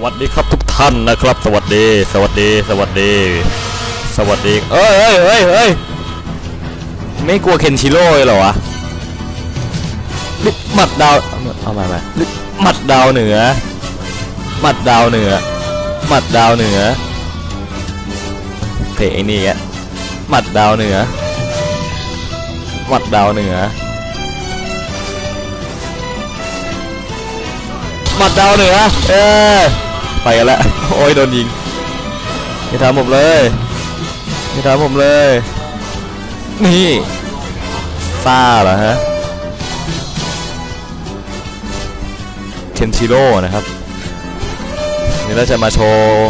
สวัสดีครับทุกท่านนะครับ สวัสดี สวัสดี สวัสดี สวัสดี เอ้ยเอ้ยเอ้ยเอ้ยไม่กลัวเคนชิโร่เลยเหรอวะหมัดดาว เอามามาหมัดดาวเหนือ หมัดดาวเหนือ หมัดดาวเหนือเตะไอ้นี่แกหมัดดาวเหนือ หมัดดาวเหนือ หมัดดาวเหนือ เออ ไปกันแล้วโอ้ยโดนยิงไม่ทำผมเลยไม่ทำผมเลย นี่ซ่าเหรอฮะเคนชิโร่นะครับนี่เราจะมาโชว์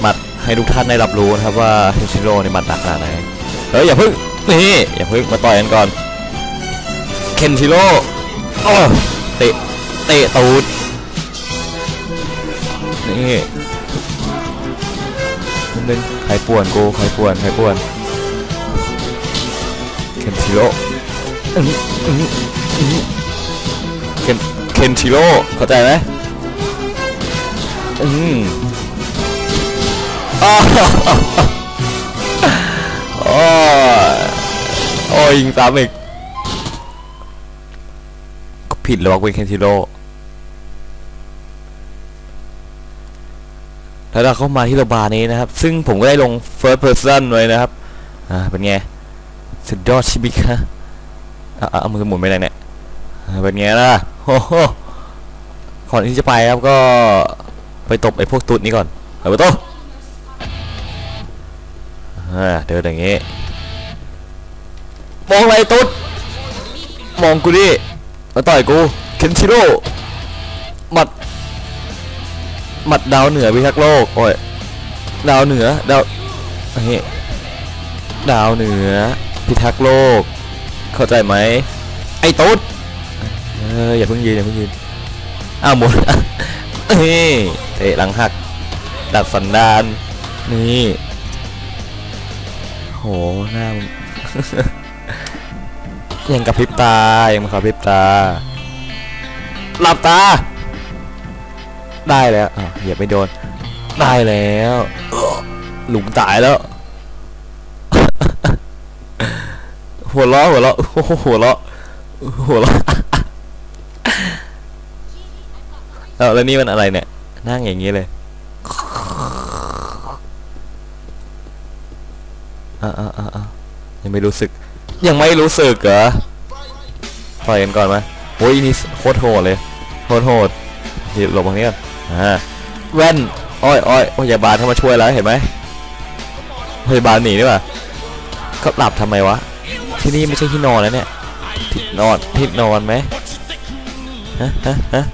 หมัดให้ทุกท่านได้รับรู้นะครับว่าเคนชิโร่ในหมัดหนักขนาดไหนเฮ้ยอย่าพึ่งนี่อย่าพึ่งมาต่อยกันก่อนเคนชิโร่เตะเตะตูด นี่นิดนึงใครป่วนกูใครป่วนใครป่วนเคนชิโร่เคนเคนชิโร่เข้าใจไหมอืมอ้าโอ้ยโอ้ยยิงซ้ำอีกก็ผิดหรอกเป็นเคนชิโร่ แล้วเราเข้ามาที่โรงพยาบานี้นะครับ ซึ่งผมก็ได้ลง first person ไว้นะครับ อ่า เป็นไง สุดยอดชิบิคะอะอะเอามือหมุนไปไหนเนี่ย เป็นไงล่ะโอ้โหก่อนที่จะไปครับก็ไปตบไอ้พวกตุ๊ดนี้ก่อนเปิดประตูอ่าเดินอย่างงี้ มองอะไรตุ๊ด มองกูดิมาต่อยกู เคนชิโร่หมัด หมัดดาวเหนือพิทักษ์โลกโอ้ยดาวเหนือดาวอันนี้ดาวเหนือพิทักษ์โลก เข้าใจไหมไอ้ตุ๊ดเอออย่าเพิ่งยืนอย่าเพิ่งยืนอ้าวหมดนี่เตะหลังหักดัดสันดานนี่โหหน้ายังกับพริบตายังกับพริบตาหลับตา ได้แล้วอ่าวเหยียบไม่โดน ได้แล้ว หลุมตายแล้ว หัวเราะหัวเราะโอ้หัวเราะหัวเราะเอาแล้วนี่มันอะไรเนี่ย นั่งอย่างนี้เลยอ่าอ่าอ่ายังไม่รู้สึก ยังไม่รู้สึกเหรอปล่อยกันก่อนไหมโอ้ยนี่โคตรโหดเลยโคตรโหดเดี๋ยวหลบตรงนี้ก่อน แว่นอ้อยอ้อยพยาบาลเข้ามาช่วยแล้วเห็นไหมพยาบาลหนีดีกว่าเขาหลับทำไมวะ ที่นี่ไม่ใช่ที่นอนแล้วเนี่ยที่นอนที่นอนไหมฮะฮะฮะ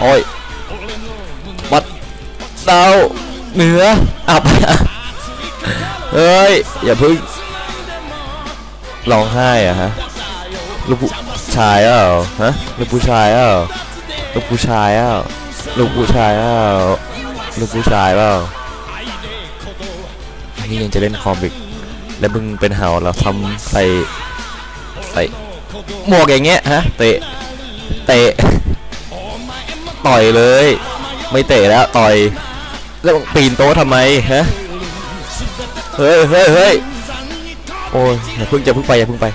โอ้ยวัดดาวเหนืออับเฮ้ย อย่าพึ่งร้องไห้อะฮะลูกผู้ชายเปล่าฮะลูกผู้ชายเปล่า ลูกผู้ชายเปล่าลูกผู้ชายเปล่าลูกผู้ชายเปล่านี่ยังจะเล่นคอมอีกแล้วมึงเป็นเห่าแล้วทำใส่ใส่หมวกอย่างเงี้ยฮะเตะเตะต่อยเลย ไม่เตะแล้วต่อยแล้วปีนโต๊ะทำไมฮะเฮ้ยเฮ้ยเฮ้ยโอ้ยอย่าเพิ่งจะเพิ่งไปอย่าเพิ่งไป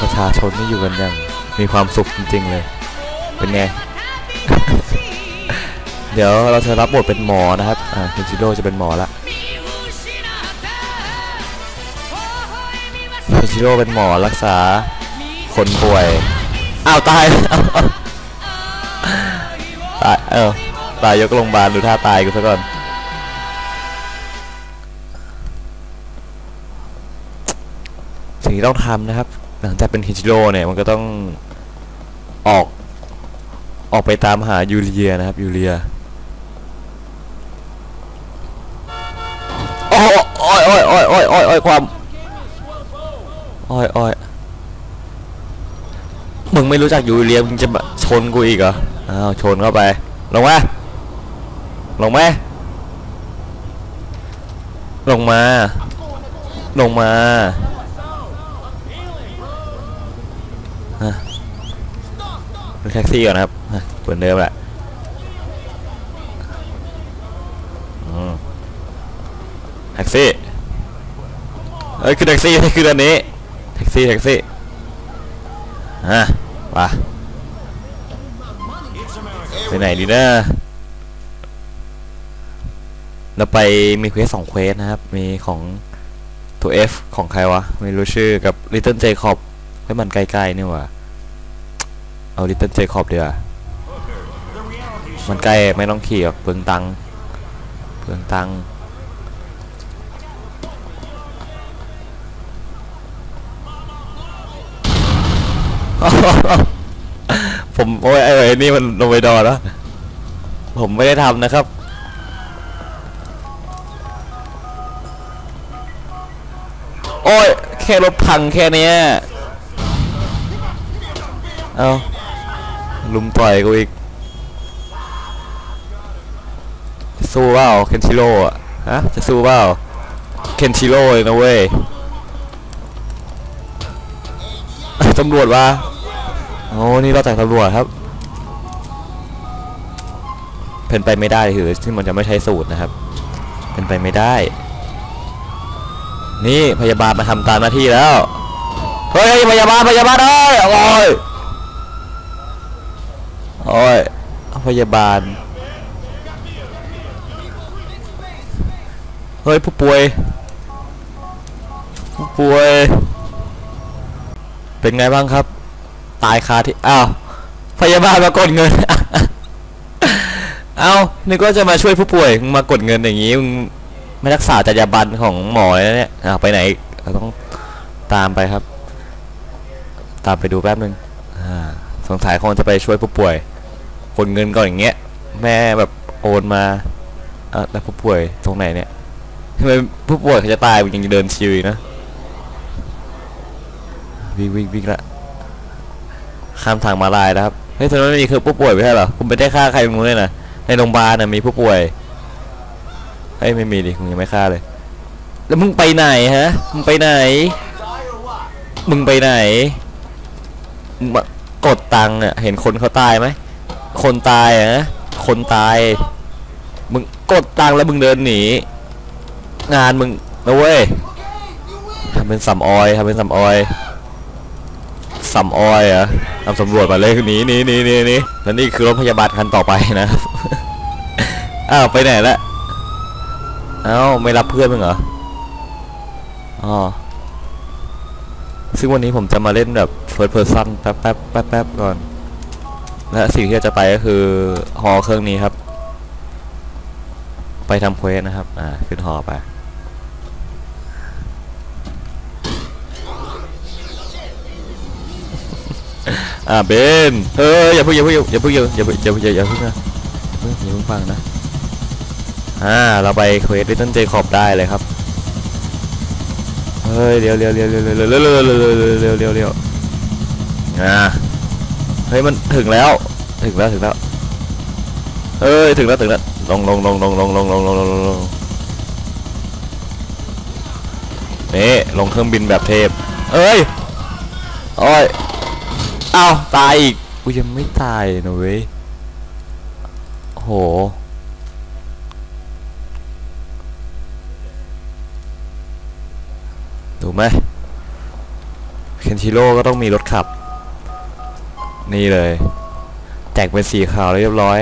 ประชาชนนี่อยู่กันย่าง มีความสุขจริง ๆ เลย เป็นไง เดี๋ยวเราจะรับบทเป็นหมอนะครับ อ่าเคนจิโร่จะเป็นหมอละเคนจิโร่เป็นหมอรักษาคนป่วย อ้าว ตาย ตาย เออ ตายยกโรงพยาบาลดูท่าตายกูซะก่อนสิ่งที่ต้องทำนะครับ หลังจากเป็นเคนจิโร่เนี่ยมันก็ต้องออกออกไปตามหายูเรียนะครับยูเรียโอ้ยโอ้ยโอ้ยโอ้ยโอ้ยโอ้ยโอ้ยความโอ้ยโอ้ยมึงไม่รู้จักยูเรียมึงจะชนกูอีกเหรออ้าวชนเข้าไปลงมาลงมาลงมาลงมาฮะ ขึ้น แท็กซี่ก่อนนะครับเหมือนเดิมแหละแท็กซี่เอ้ยขึ้นแท็กซี่ให้ขึ้นอันนี้แท็กซี่แท็กซี่อะไปไปไหนดีนะเราไปมีเควสสองเควสนะครับ มีของตัว F ของใครวะ ไม่รู้ชื่อกับ Little Jacob ให้มันใกล้ๆนี่หว่า เอา Little Jacob เดียวมันใกล้ไม่ต้องขี่หรอกเปลืองตังเปลืองตังผมโอ้ยไอ้ไอ้นี่มันลงไปดอนแล้วผมไม่ได้ทำนะครับ โอ้ย แค่รถพังแค่นี้เอา ลุมต่อยกูอีก สู้เปล่าเคนชิโร่อะฮะ จะสู้เปล่าเคนชิโร่เลยนะเว้ยตำรวจว่าโอ้นี่เราจากตำรวจครับ เป็นไปไม่ได้คือที่มันจะไม่ใช้สูตรนะครับ เป็นไปไม่ได้ นี่พยาบาลมาทำตามหน้าที่แล้ว เฮ้ยพยาบาลพยาบาลเอ้ยโอ้ย โอ้ยพยาบาล เฮ้ย ผู้ป่วย ผู้ป่วย เป็นไงบ้างครับ ตายคาที่ อ้าว พยาบาลมากดเงิน เอ้านึกว่าจะมาช่วยผู้ป่วย มากดเงินอย่างงี้ ไม่รักษาจรรยาบรรณของหมอเลยนะเนี่ยอ้าวไปไหนเราต้องตามไปครับ ตามไปดูแป๊บนึงอ่าสงสัยคงจะไปช่วยผู้ป่วย กดเงินก่อนอย่างเงี้ย แม่แบบโอนมาอะแล้วผู้ป่วยตรงไหนเนี่ยทำไมผู้ป่วยเขาจะตายมึงยังเดินชิวนะวิ่งวิ่งวิ่งละข้ามทางมาลายนะครับเฮ้ยตอนนั้นมีคือผู้ป่วยไม่ใช่เหรอคุณไม่ได้ฆ่าใครมึงเลยนะในโรงพยาบาลน่ะมีผู้ป่วยเฮ้ยไม่มีดิมึงยังไม่ฆ่าเลย แล้วมึงไปไหนฮะมึงไปไหน มึงไปไหนมึงกดตังค์อะเห็นคนเขาตายไหม คนตายอะนะคนตาย มึงกดตังแล้วมึงเดินหนี งานมึงนะเว้ยทำเป็นสำออยทำเป็นสำออยสำออยเหรอะทำสำรวจมาเลยหนีหนีหนีหนีหนีแล้วนี่คือรถพยาบาลคันต่อไปนะครับอ้าวไปไหนละเอ้าไม่รับเพื่อนมึงเหรออ๋อซึ่งวันนี้ผมจะมาเล่นแบบ first person แป๊บแป๊บแป๊บแป๊บก่อน และสิ่งที่จะไปก็คือฮอเครื่องนี้ครับ ไปทำเควสนะครับ อ่า ขึ้นฮอไป อ่าเบนเฮ้ยอย่าเพิ่งอย่าเพิ่งอย่าเพิ่งอย่าเพิ่งอย่าเพิ่งอย่าเพิ่งอย่าเพิ่งนะเพิ่งอย่าเพิ่งฟังนะ อ่า เราไปเควสลิตเติ้ลเจคอบได้เลยครับ เฮ้ยเร็วเร็วเร็วเร็วเร็วเร็วเร็วเร็วเร็วเร็วเร็วเร็วเร็วอ่าเฮ้ยมันถึงแล้วถึงแล้วถึงแล้วเฮ้ยถึงแล้วถึงแล้วลงลงลงลงลงลงลงลงลงลงนี่ลงเครื่องบินแบบเทพเอ้ยโอ้ยเอ้าตายอีกกูยังไม่ตายนะเว้ยโหดูไหมเคนชิโร่ก็ต้องมีรถขับ นี่เลย แจกเป็นสีขาวเรียบร้อย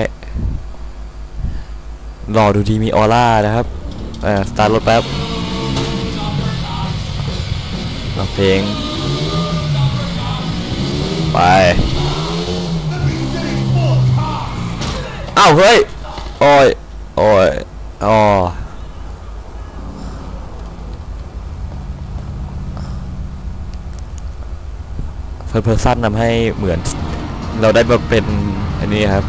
รอดูดีมีออร่านะครับเอ่อสตาร์ทรถแป๊บเอาเพลง ไปอ้าวเฮ้ยโอ้ยโอ้ยอ๋อเพิ่มเพอร์ซันทำให้เหมือน เราได้มาเป็นอันนี้ครับ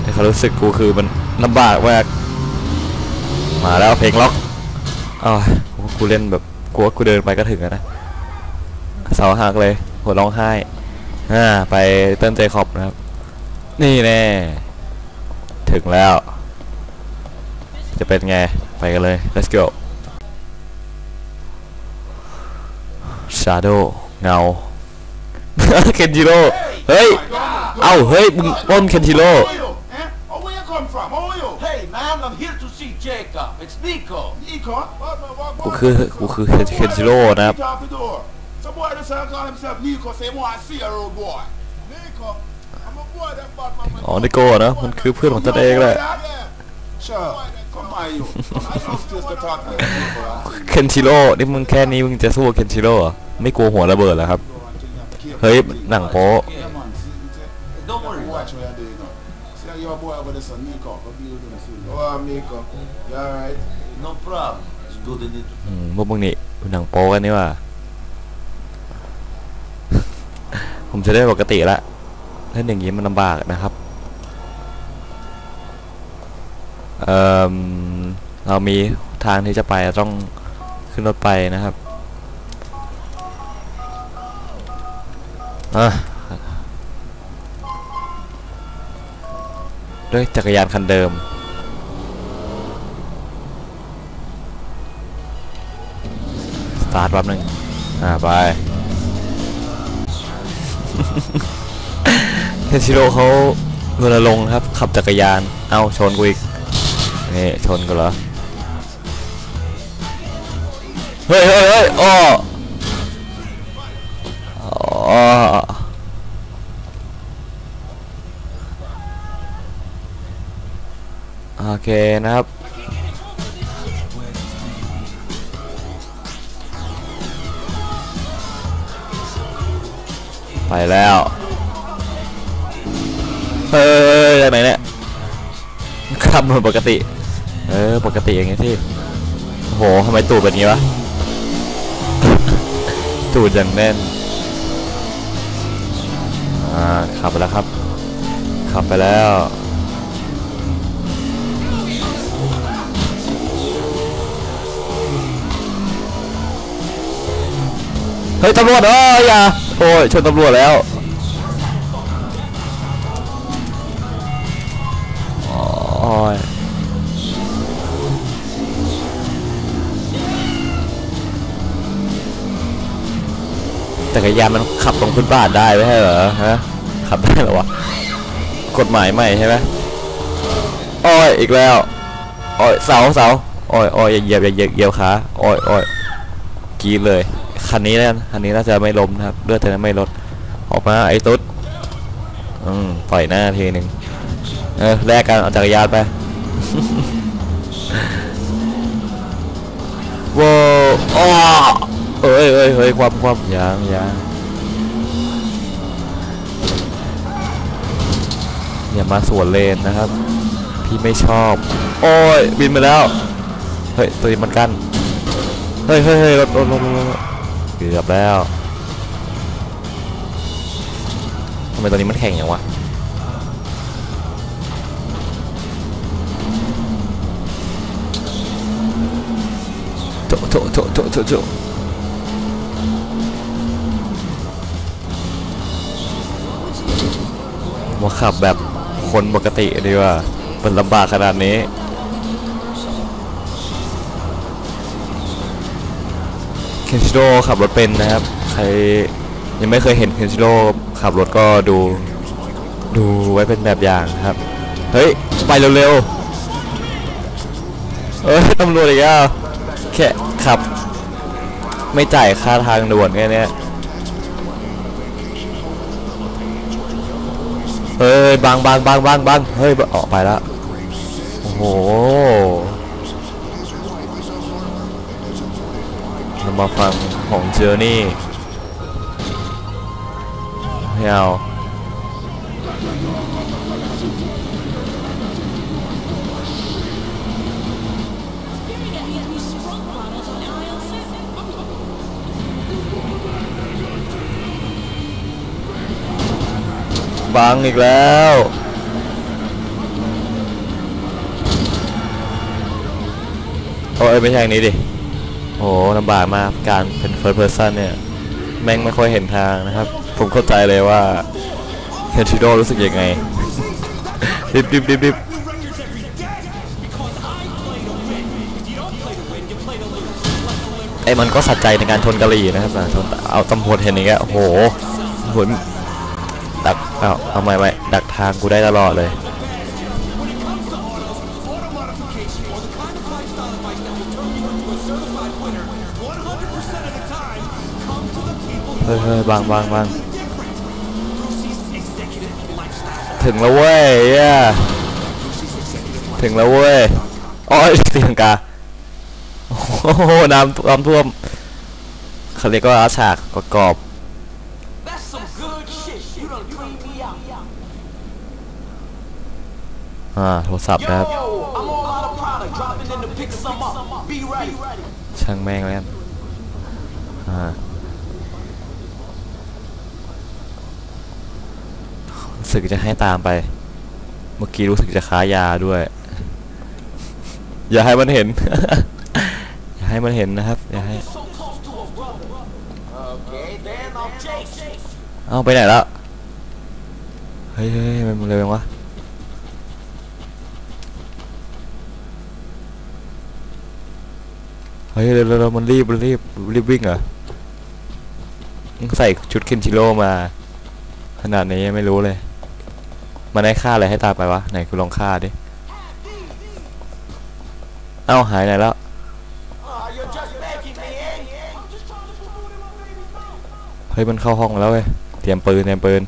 แต่เขามรู้สึกกูคือมันลำบากมากมาแล้วเพลงล็อกอ๋อกูเล่นแบบกูว่ากูเดินไปก็ถึงแล้วนะเสาหักเลยหัวร้องไห้อ่าไปเติ้ลเจคอบนะครับ นี่แน่ ถึงแล้ว จะเป็นไง ไปกันเลย let's go shadow เงาเคนจิโร่ เฮ้ย เอาเฮ้ยมึงป้นเคนทิโร่ กูคือ กูคือเคนทิโร่นะครับ อ๋อนิโก้นะ มันคือเพื่อนของจนเองแหละเคนชิโร่ นี่มึงแค่นี้มึงจะสู้เคนชิโร่ไม่กลัวหัวระเบิดเหรอครับ เฮ้ยหนังโป๊ะ Yeah, man. See, see, Don't worry. Watch what you're doing now. See how your boy over there, son, Nico. What do you do? Oh, Nico. You alright? No problem. It's good in it. อืมพวกมึงนี่หนังโป๊กันนี่ว่า ผมจะได้ปกติละเล่นอย่างนี้มันลำบากนะครับเอ่อเรามีทางที่จะไปต้องขึ้นรถไปนะครับ อะด้วยจักรยานคันเดิม สตาร์ทแป๊บหนึง อ่า ไป เทนชิโร่เขารณรงค์ครับ ขับจักรยาน เอ้า ชนกูอีก นี่ ชนกูเหรอ เฮ้ยเฮ้ยเฮ้ยอ้อ อ๋อโอเคนะครับ ไปแล้ว เฮ้ยจากไหนเนี่ยขับเหมือนปกติ เออ ปกติอย่างงี้ที่โอ้โหทำไมตูดเป็นงี้วะ ตูดอย่างแน่น อ่า ขับไปแล้วครับ ขับไปแล้ว เฮ้ยตำรวจเอ้ยอย่าโอ้ยชนตำรวจแล้วโอ้ยจักรยานมันขับตรงพื้นบ้านได้ไม่ใช่เหรอฮะขับได้หรอวะกฎหมายใหม่ใช่ไหมโอ้ยอีกแล้วโอ้ยเสาเสาโอ้ยโอ้ยอย่าเหยียบอย่าเหยียบเหยียบขาโอ้ยโอ้ยกีเลย คันนี้นะคันนี้น่าจะไม่ล้มนะครับเลือดเธอไม่ลดออกมาไอ้ตุ๊ดอืมปล่อยหน้าทีหนึ่งเออแลกกันเอาจักรยานไปว้าวอ้อเอ้ยเอ้ยเฮ้ยความความยางยางอย่ามาสวนเลนนะครับ พี่ไม่ชอบ โอ้ยบินมาแล้ว เฮ้ยตัวนี้มันกัน เฮ้ยเฮ้ยเฮ้ยรถรถรถรถ กือบแล้วทำไมตัวนี้มันแข็งอย่างวะโถโถโถโถโถโถมาขับแบบคนปกติดีกว่ามันลำบากขนาดนี้ เค นชิโร่ขับรถเป็นนะครับ ใครยังไม่เคยเห็นเคนชิโร่ขับรถก็ดู ดูไว้เป็นแบบอย่างครับ เฮ้ย ไปเร็วๆเอ้ยตำรวจอีกแล้วแค่ขับ ไม่จ่ายค่าทางด่วนแค่เนี้ยเฮ้ยบางบางบางบางบางเฮ้ยออกไปแล้วโอ้โห เรามาฟังของเจอนี่ไม่เอาบังอีกแล้วโอ้ยไม่ใช่นี้ดิ โอ้ลำบากมากการเป็น first person เนี่ย แม่งไม่ค่อยเห็นทางนะครับ ผมเข้าใจเลยว่าเคนชิโดรู้สึกยังไงดิบดิบดิบดิบไอ้มันก็สัใจในการชนกะหรี่นะครับชนเอาตำรวจเห็นอย่างเงี้ยโอ้โหตำรวจดักเอาเอาไม่ไม่ดักทางกูได้ตลอดเลย เฮ้ยเฮ้ยบางบางบางถึงแล้วเว้ยเหี้ยถึงแล้วเว้ยอ๋อสีลังกาโอ้โหน้ำน้ำท่วมเขาเรียกว่าฉากประกอบอ่าโทรศัพท์นะครับช่างแม่งแล้วอ่ารู้ สึกจะให้ตามไป เมื่อกี้รู้สึกจะค้ายาด้วย อย่าให้มันเห็น อย่าให้มันเห็นนะครับ อย่าให้ เอาไปไหนแล้ว เฮ้ยเฮ้ยมันเร็วจังวะเฮ้ยเร็วเร็วเร็วมันรีบรีบรีบวิ่งเหรอใส่ชุดเคนชิโร่มา ขนาดนี้ไม่รู้เลย มันให้ค่าอะไรให้ตาไปวะ ไหนกูลองค่าดิ เอ้าหายไหนแล้ว เฮ้ยมันเข้าห้องมาแล้วเว้ย เตรียมปืนเตรียมปืน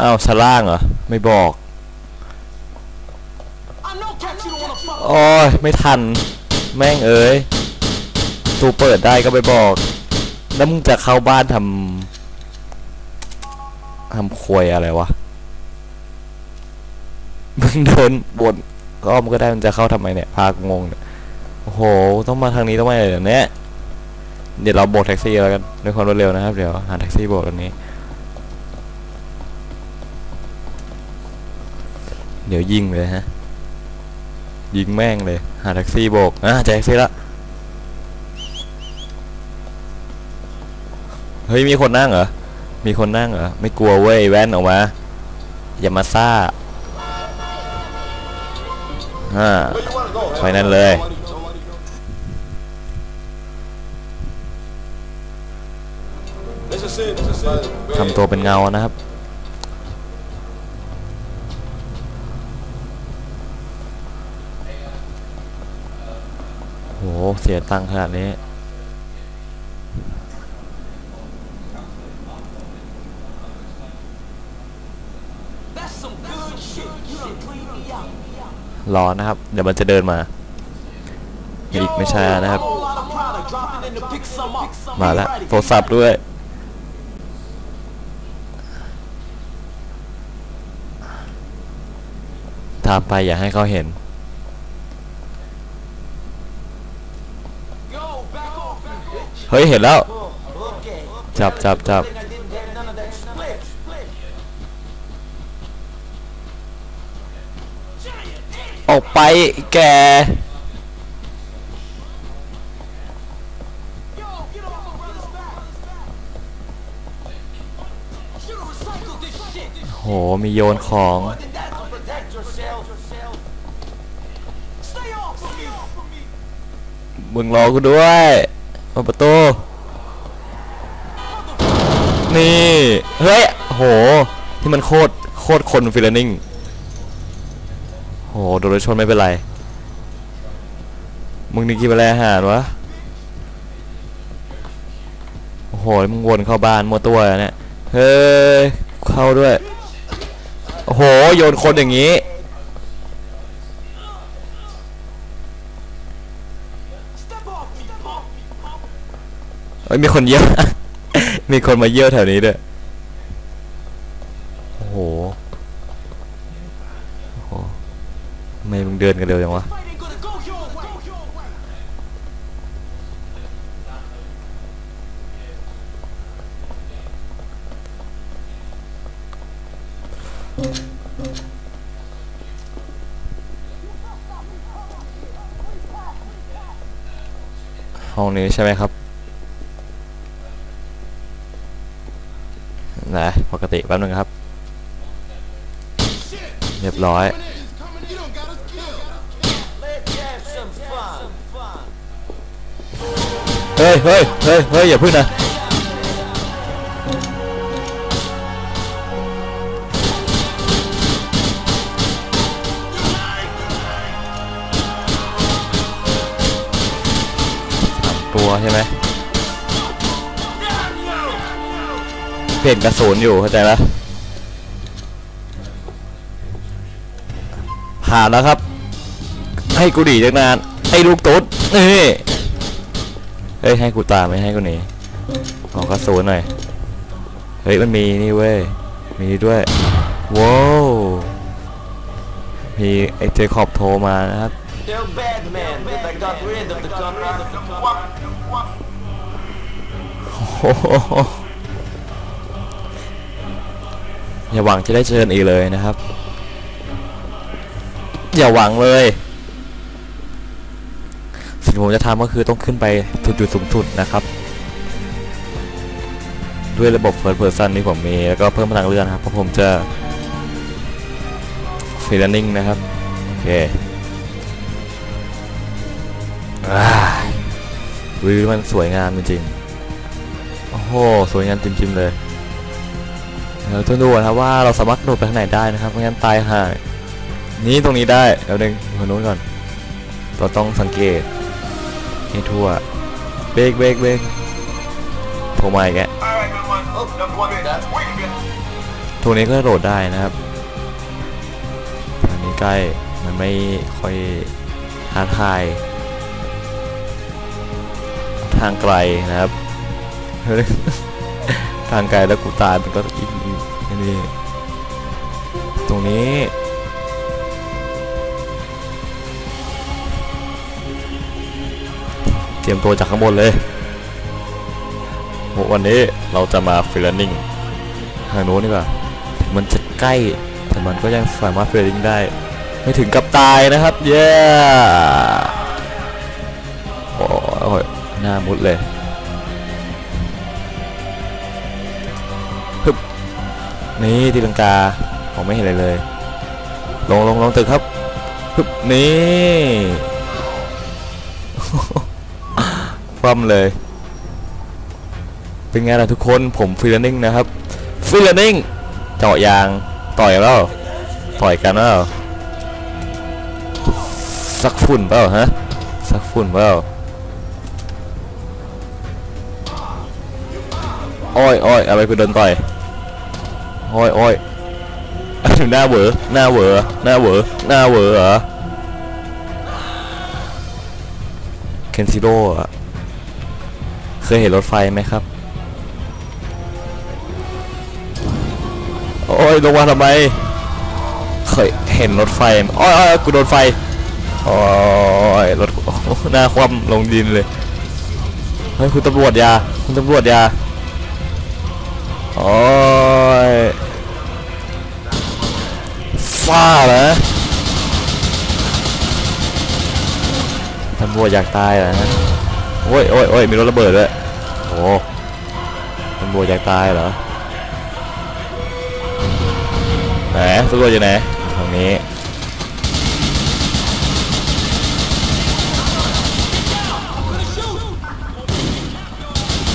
อ้าวชั้นล่างเหรอ ไม่บอก โอ้ยไม่ทัน แม่งเอ้ย ตูเปิดได้ก็ไปบอก แล้วมึงจะเข้าบ้านทำทำควยอะไรวะ มึงโดนบนก็อ้อมก็ได้มันจะเข้าทำไมเนี่ย พากงงเนี่ยโอ้โห ต้องมาทางนี้ต้องมาเดี๋ยวนี้เดี๋ยวเราโบกแท็กซี่แล้วกันด้วยความรวดเร็วนะครับ เดี๋ยวหาแท็กซี่โบกตรงนี้ เดี๋ยวยิงเลยฮะ ยิงแม่งเลย หาแท็กซี่โบกอะเจอแท็กซี่ละ เฮ้ยมีคนนั่งเหรอ มีคนนั่งเหรอ ไม่กลัวเว้ยแว่นออกมา อย่ามาซ่าอ่าไปนั่นเลย ทำตัวเป็นเงานะครับโหเสียตังค์ขนาดนี้ รอนะครับ เดี๋ยวมันจะเดินมาอีกไม่ช้านะครับ มาแล้วโทรศัพท์ด้วยตามไปอย่าให้เขาเห็น เฮ้ย เห็นแล้ว จับจับจับ ออกไปแกโห มีโยนของ มึงรอกูด้วยมาประตู นี่ เฮ้ย โห ที่มันโคตร โคตรคนฟิลนิ่ง โหโดนรถชนไม่เป็นไร มึงนี่กินไปแล้วอาหารวะ โอ้โห มึงวนเข้าบ้านมัวตัวอะเนี่ย เฮ้ย เข้าด้วย โอ้โห โยนคนอย่างนี้ เอ้ย มีคนเยี่ยวมีคนมาเยี่ยวแถวนี้ด้วย โอ้โห โอ้โหทำไมมึง เดินกันเร็วจังวะห้องนี้ใช่ไหมครับนะปกติแป๊บนึงครับ เรียบร้อย ฮ้ยเฮ้ยเฮ้ยเฮ้ยอย่าพึ่งนะตัวใช่ไหมเปลี่ยนกระสุนอยู่เข้าใจปะผ่านแล้วครับ ให้กูดีจังนานไอ้ลูกตุ๊ดนี่ เฮ้ยให้กูตามไม่ให้กูหนีออกกระสุนหน่อย เฮ้ยมันมีนี่เว้ย มีด้วยว้าวมีไอ้เจคอบโทรมานะครับ They're bad man, but I got rid of the contract. โอ้โหอย่าหวังจะได้เชิญอีกเลยนะครับ อย่าหวังเลย สิ่งที่ผมจะทำก็คือต้องขึ้นไปถึงจุดสูงสุดนะครับ ด้วยระบบ First Person ที่ผมมีแล้วก็เพิ่มพลังเลือนครับเพราะผมจะฟรีแลนนิ่งนะครับ โอเควิวมันสวยงามจริงๆ โอ้โห สวยงามจริงๆเลยเราต้องดูนะครับว่าเราสามารถโดดไปข้างไหนได้นะครับไม่งั้นตายห่านี่ตรงนี้ได้เดี๋ยวดึงคนนู้นก่อน เราต้องสังเกต ให้ทั่ว เบรกเบรกเบรกโทรมาอีกแก Alright, good man. Oh, that's one bit. That's wait a bit. ตรงนี้ก็โดดได้นะครับทางนี้ใกล้มันไม่ค่อยท้าทาย ทางไกลนะครับ ทางไกลแล้วกูตายมันก็อีกนี่ตรงนี้ เตรียมตัวจากข้างบนเลยโหวันนี้เราจะมาฟิลนิ่งทางโน้นดีกว่าถึงมันจะใกล้แต่มันก็ยังสามารถฟิลนิ่งได้ ไม่ถึงกับตายนะครับ เย้ โอ้ยหน้ามุดเลยฮึบนี่ตีลังกาผมไม่เห็นอะไรเลย ลงลงลงตึกครับฮึบนี่ คว่ำเลย เป็นไงล่ะทุกคนผมฟรีแลนนิ่งนะครับฟรีแลนนิ่งเจาะยางต่อยแล้วต่อยกันแล้วสักฝุ่นเปล่าฮะสักฝุ่นเปล่าอ้อยอ้อยอะไรกูโดนต่อยอ้ยอ้อยหน้าเวอหน้าเวอหน้าเวอหน้าเวอเหรอเคนซิโร่อะ เคยเห็นรถไฟไหมครับ โอ้ยลงมาทำไม เคยเห็นรถไฟโอ้ยกูโดนไฟโอ้ยรถหน้าคว่ำลงดินเลยเฮ้ยคุณตำรวจยาคุณตำรวจยาโอ้ยฟ้าเหรอตำรวจอยากตายเหรอฮะ โอ้ยโอ้ยโอ้ยมีรถระเบิดด้วยโอ้ตำรวจอยากตายเหรอไหนตำรวจอยู่ไหนทางนี้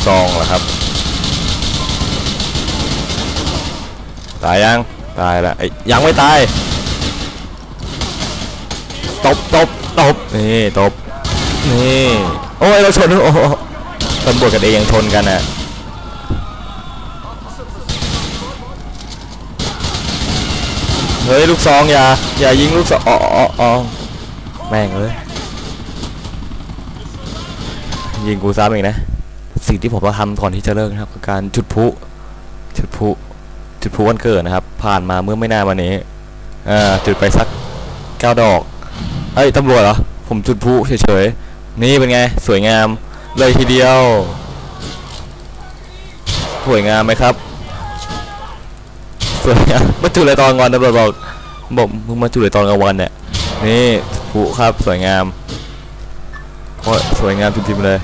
ซองเหรอครับ ตายยัง ตายแล้วยยังไม่ตาย ตบตบตบนี่ ตบ นี่ โอ้ยเราชนโอ้ตำรวจกันเองยังชนกันอะเฮ้ยลูกซองอย่าอย่ายิงลูกซองอ๋ออ๋ออ๋อแม่งเลยยิงกูซ้ำอีกนะสิ่งที่ผมต้องทำก่อนที่จะเลิกนะครับคือการจุดพลุจุดพลุจุดพลุวันเกิดนะครับ ผ่านมาเมื่อไม่นานมานี้อ่าจุดไปสักเก้าดอกเอ้ยตำรวจเหรอผมจุดพลุเฉยๆ นี่เป็นไง สวยงามเลยทีเดียว สวยงามไหมครับ สวยงามมาจุดเลยตอนกลางวันตำรวจบอกบอกมึงมาจุดเลยตอนกลางวันเนี่ยนี่พลุครับสวยงามโอ้ยสวยงามจริงๆเลย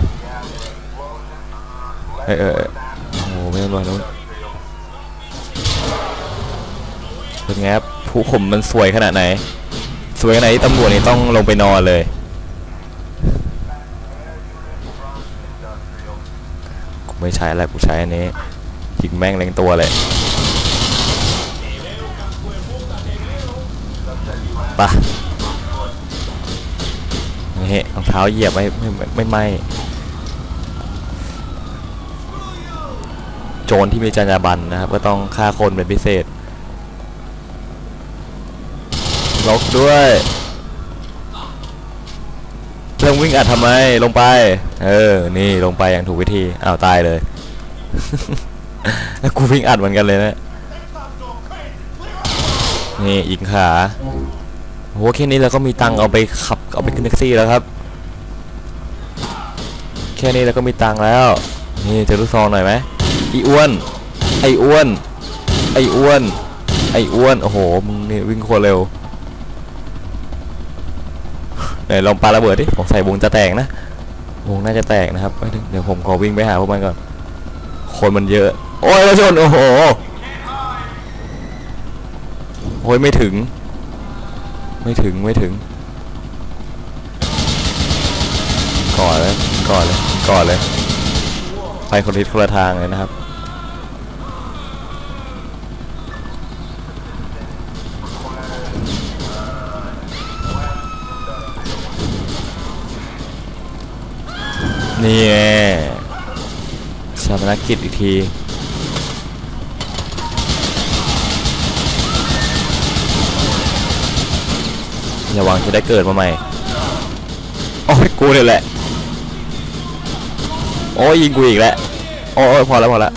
เอยเออโอ้ไม่ต้องรอนู้นเป็นไงครับพลุผมมันสวยขนาดไหน สวยขนาดที่ตำรวจนี่ต้องลงไปนอนเลย ไม่ใช้แล้วกูใช้อันนี้ยิงแม่งเล็งตัวเลยปะนี่รองเท้าเหยียบไม่ไม่ไม่ไม่โจรที่มีจรรยาบรรณนะครับ ก็ต้องฆ่าคนเป็นพิเศษล็อกด้วยเรื่องวิ่งอัดทำไมลงไป เออ นี่ลงไปอย่างถูกวิธี อ้าวตายเลย แล้วกูวิ่งอัดเหมือนกันเลยนะ นี่อีกขาโหแค่นี้เราก็มีตังเอาไปขับเอาไปขึ้นแท็กซี่แล้วครับ แค่นี้เราก็มีตังแล้ว นี่เจอลูกซองหน่อยไหมไอ้อ้วน ไออ้วน ไออ้วน ไออ้วน โอ้โห มึงนี่วิ่งโคตรเร็วไหนลองปาระเบิดดิผมใส่วงจะแตกนะ วงน่าจะแตกนะครับ เดี๋ยวผมขอวิ่งไปหาพวกมันก่อน คนมันเยอะ โอ้ยชน โอ้โห โอ้ยไม่ถึง ไม่ถึง ไม่ถึง ก่อนเลย ก่อนเลย ก่อนเลย ไปคนทิศคนละทางเลยนะครับ นี่ไงชาปนกิจอีกทีอย่าหวังจะได้เกิดมาใหม่โอ้ยกูเนี่ยแหละ โอ้ยยิงกูอีกแล้ว โอ้ยพอแล้วพอแล้ว